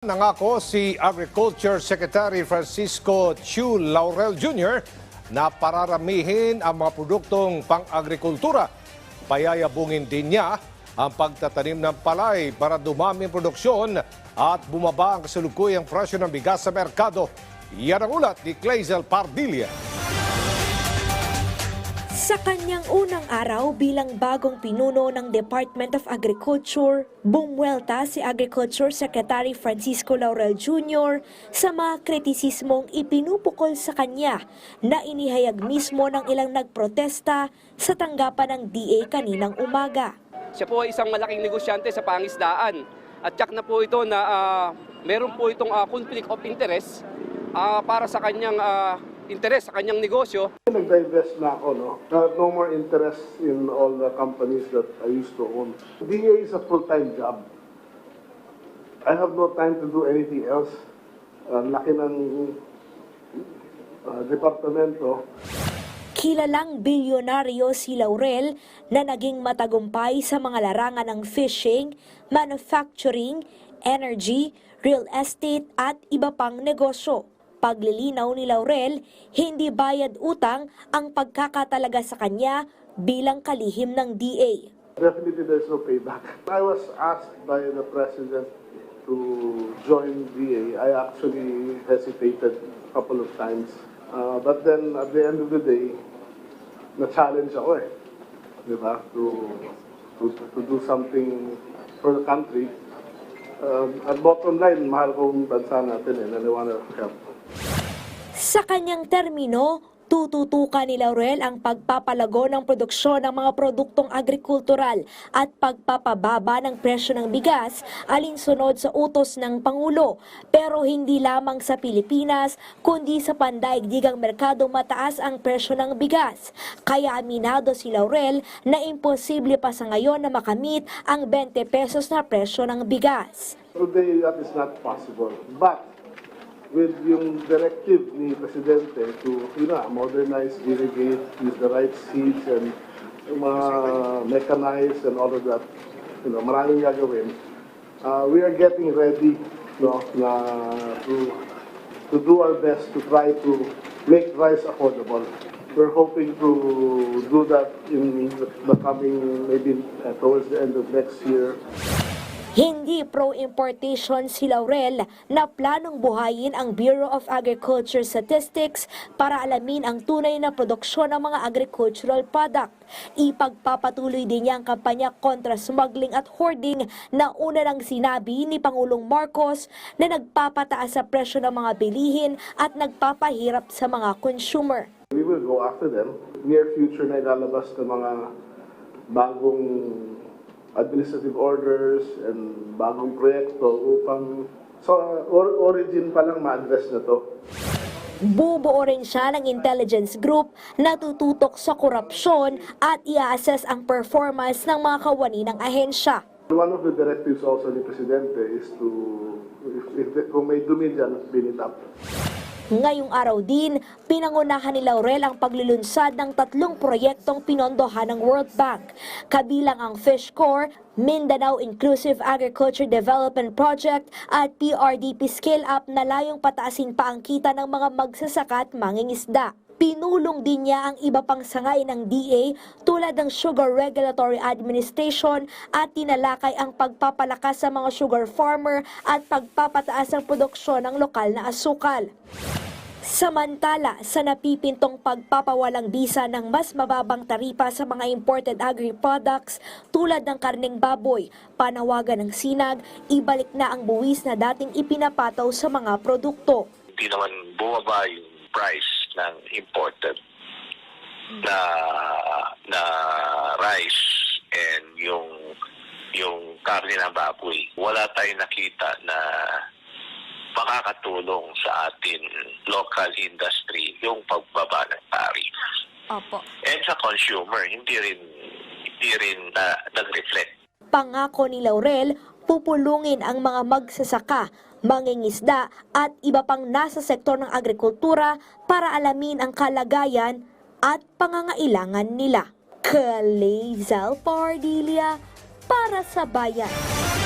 Nangako si Agriculture Secretary Francisco Chu Laurel Jr. na pararamihin ang mga produktong pang-agrikultura. Payayabungin din niya ang pagtatanim ng palay para dumami ang produksyon at bumaba ang kasalukuyang presyo ng bigas sa merkado. Yan ang ulat ni Clazel Pardilla. Sa kanyang unang araw bilang bagong pinuno ng Department of Agriculture, bumwelta si Agriculture Secretary Francisco Laurel Jr. sa mga kritisismong ipinupukol sa kanya na inihayag mismo ng ilang nagprotesta sa tanggapan ng DA kaninang umaga. Siya po ay isang malaking negosyante sa pangisdaan. At tiyak na po ito na ah, meron po itong ah, conflict of interest ah, para sa kanyang ah, interes, sa kanyang negosyo. Nag-divest na ako, no? Uh, no more interest in all the companies that I used to own. DA is a full-time job. I have no time to do anything else. Ang laki ng uh, departamento. Kilalang bilyonaryo si Laurel na naging matagumpay sa mga larangan ng fishing, manufacturing, energy, real estate at iba pang negosyo. Paglilinaw ni Laurel, hindi bayad utang ang pagkakatalaga sa kanya bilang kalihim ng DA. Definitely there's no payback. I was asked by the president to join DA. I actually hesitated a couple of times. Uh, but then at the end of the day, na-challenge ako eh. Di ba? To, to, to do something for the country. Um, at bottom line, mahal ko ang bansa natin eh, and I wanna help. Sa kanyang termino, tututukan ni Laurel ang pagpapalago ng produksyon ng mga produktong agrikultural at pagpapababa ng presyo ng bigas alinsunod sa utos ng Pangulo. Pero hindi lamang sa Pilipinas, kundi sa pandaigdigang merkado mataas ang presyo ng bigas. Kaya aminado si Laurel na imposible pa sa ngayon na makamit ang 20 pesos na presyo ng bigas. Today, that is not possible. But, with yung directive ni Presidente to, you know, modernize, irrigate, use the right seeds and yung mga mechanize and all of that, you know, maraming gagawin. Uh, we are getting ready, no, na to, to do our best to try to make rice affordable. We're hoping to do that in the coming, maybe uh, towards the end of next year. Hindi pro-importation si Laurel na planong buhayin ang Bureau of Agriculture Statistics para alamin ang tunay na produksyon ng mga agricultural product. Ipagpapatuloy din niya ang kampanya kontra smuggling at hoarding na una nang sinabi ni Pangulong Marcos na nagpapataas sa presyo ng mga bilihin at nagpapahirap sa mga consumer. We will go after them. Near future na ilalabas ng mga bagong administrative orders and bagong proyekto upang sa or- origin pa lang ma-address na to. Bubuo rin siya ng intelligence group na tututok sa korupsyon at i-assess ang performance ng mga kawani ng ahensya. One of the directives also ni Presidente is to, if, if, kung may dumi dyan, clean it up. Ngayong araw din, pinangunahan ni Laurel ang paglulunsad ng tatlong proyektong pinondohan ng World Bank, kabilang ang Fish Corps, Mindanao Inclusive Agriculture Development Project at PRDP Scale Up na layong pataasin pa ang kita ng mga magsasaka at mangingisda. Pinulong din niya ang iba pang sangay ng DA tulad ng Sugar Regulatory Administration at tinalakay ang pagpapalakas sa mga sugar farmer at pagpapataas ng produksyon ng lokal na asukal. Samantala, sa napipintong pagpapawalang bisa ng mas mababang taripa sa mga imported agri-products tulad ng karneng baboy, panawagan ng sinag, ibalik na ang buwis na dating ipinapataw sa mga produkto. hindi naman bumaba yung price ng imported na na rice and yung yung karne ng baboy. Wala tayong nakita na makakatulong sa atin local industry yung pagbaba ng tariff. Opo. And sa consumer, hindi rin hindi rin na nag-reflect Pangako ni Laurel, pupulungin ang mga magsasaka, mangingisda at iba pang nasa sektor ng agrikultura para alamin ang kalagayan at pangangailangan nila. Kalezal Pardilia para sa bayan.